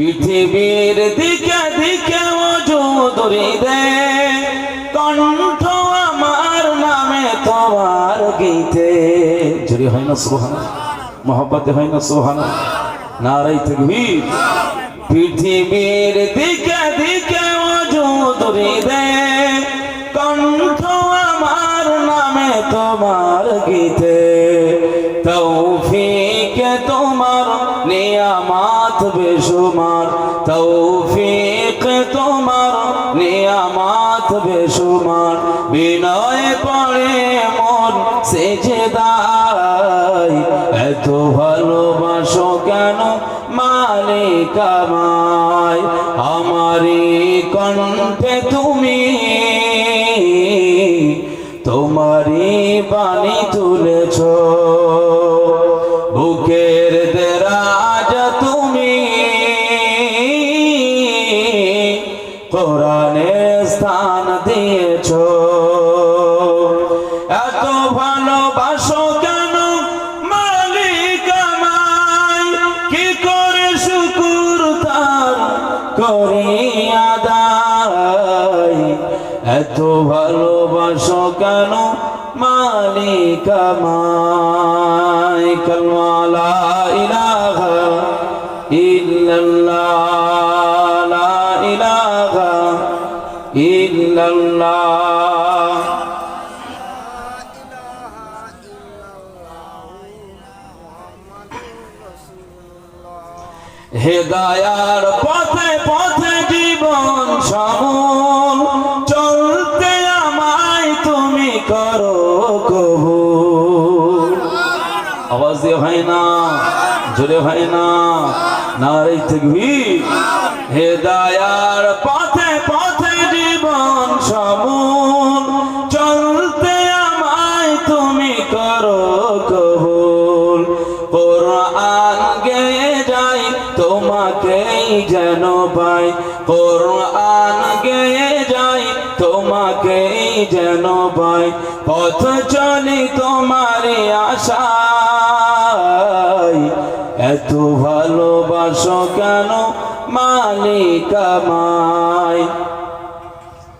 পৃথিবীর দিকে দিকে মজুদরি দে। কণ্ঠ আমার নামে তোমার গীতে। জুড়ে হয় না সুহান মোহাম্মতে হয় না সুহান নারাই তকবীর। পৃথিবীর দিকে দিকে মজুদরি দে। কণ্ঠ আমার নামে তোমার গীতে। বেশুমার, তৌফিক তোমার, নিয়ামাত বেশুমার। বিনয় পড়ে মন সেজে দায় এত ভালোবাসো কেন মালিক আমায়? আমারই কণ্ঠে তুমি, তোমারই বাণী তুলেছ। কোরআনের স্থান দিয়েছ। এত ভালোবাসো কেন? মালিক আমায় কি করে শুকুর তার করি আদায় এত ভালোবাসো কেন? মালিক আমায় কলমালা হেদায়ার পথে পথে জীবন সমন চলতে আমায় তুমি করো কবু আওয়াজ হয় না, জোরে হয় না নারে থাকবি হেদায়ার পথে সমন চলতে আমায় তুমি করো কবুল। কোরআন গেয়ে যাই, তোমাকেই যেন পাই। কোরআন গেয়ে যাই, তোমাকেই যেন পাই। পথ চলি তোমারই আশায়। এত ভালোবাসো কেন মালিক আমায়?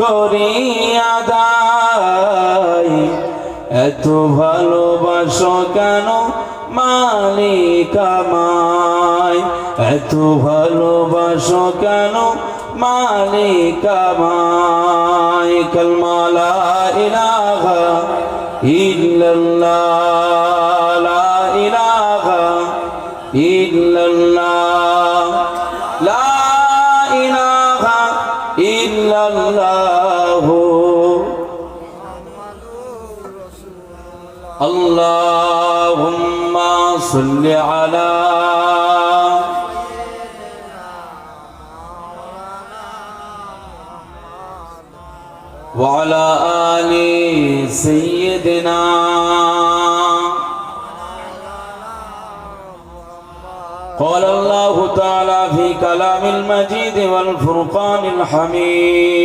করি আদায় এত ভালোবাসো কেন মালিক এত ভালোবাসো কেন মালিক আমায়? কলমালা ইলাহা ইল্লাল্লাহ, লা ইলাহা ইল্লাল্লাহ, লা اللهم صل على وعلى آل سيدنا قال الله تعالى في كلام المجيد والفرقان الحميد